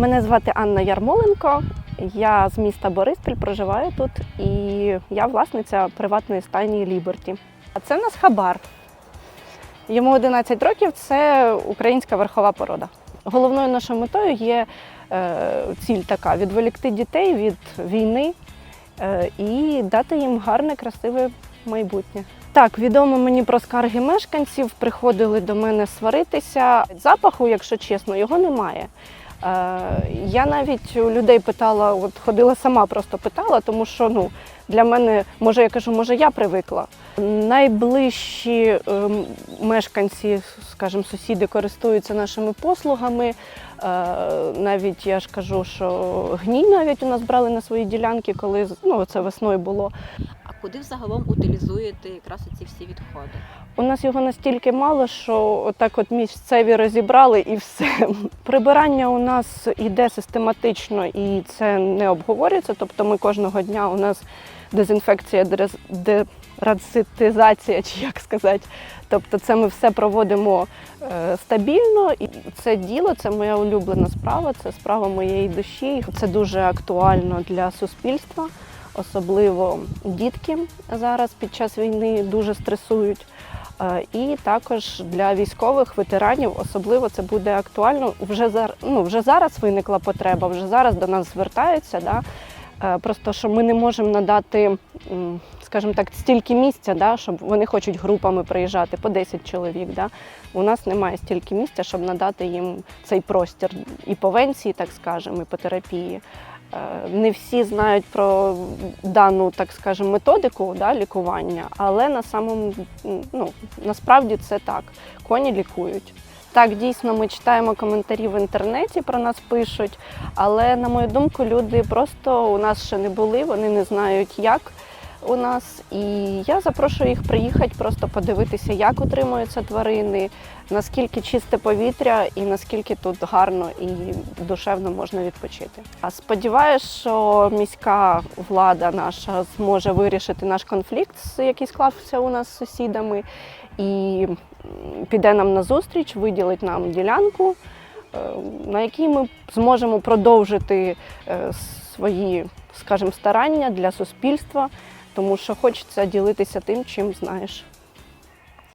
Мене звати Анна Ярмоленко. Я з міста Бориспіль проживаю тут і я власниця приватної стайні Ліберті. А це в нас хабар. Йому 11 років це українська верхова порода. Головною нашою метою є е, ціль така: відволікти дітей від війни е, і дати їм гарне, красиве майбутнє. Так, відомо мені про скарги мешканців, приходили до мене сваритися. Запаху, якщо чесно, його немає. Е, Я навіть у людей питала, от ходила сама, просто питала, тому що ну, для мене, може, я кажу, може, я привикла. Найближчі ем, мешканці, скажімо, сусіди користуються нашими послугами. Е, Навіть я ж кажу, що гній навіть у нас брали на свої ділянки, коли ну, це весною було. А куди взагалом утилізуєте якраз ці всі відходи? У нас його настільки мало, що отак от місцеві розібрали і все. Прибирання у нас йде систематично і це не обговорюється. Тобто ми кожного дня у нас дезінфекція, дерез- чи як сказати. Тобто це ми все проводимо е, стабільно. І це діло, це моя улюблена справа, це справа моєї душі. Це дуже актуально для суспільства. Особливо дітки зараз під час війни дуже стресують. Е, І також для військових ветеранів особливо це буде актуально. Вже зараз, ну, вже зараз виникла потреба, вже зараз до нас звертаються. Да? Е, Просто що ми не можемо надати, скажімо так, стільки місця, да, щоб вони хочуть групами приїжджати по 10 чоловік. Да? У нас немає стільки місця, щоб надати їм цей простір і по венції, так скажемо, і по терапії. Е, Не всі знають про дану, так скажемо, методику да, лікування, але на самому ну, насправді це так. Коні лікують. Так, дійсно, ми читаємо коментарі в інтернеті, про нас пишуть, але на мою думку, люди просто у нас ще не були, вони не знають, як у нас. І я запрошую їх приїхати, просто подивитися, як утримуються тварини, наскільки чисте повітря і наскільки тут гарно і душевно можна відпочити. А сподіваюся, що міська влада наша зможе вирішити наш конфлікт, який склався у нас з сусідами, і піде нам на зустріч, виділить нам ділянку, е, на якій ми зможемо продовжити е, свої, скажімо, старання для суспільства, тому що хочеться ділитися тим, чим знаєш.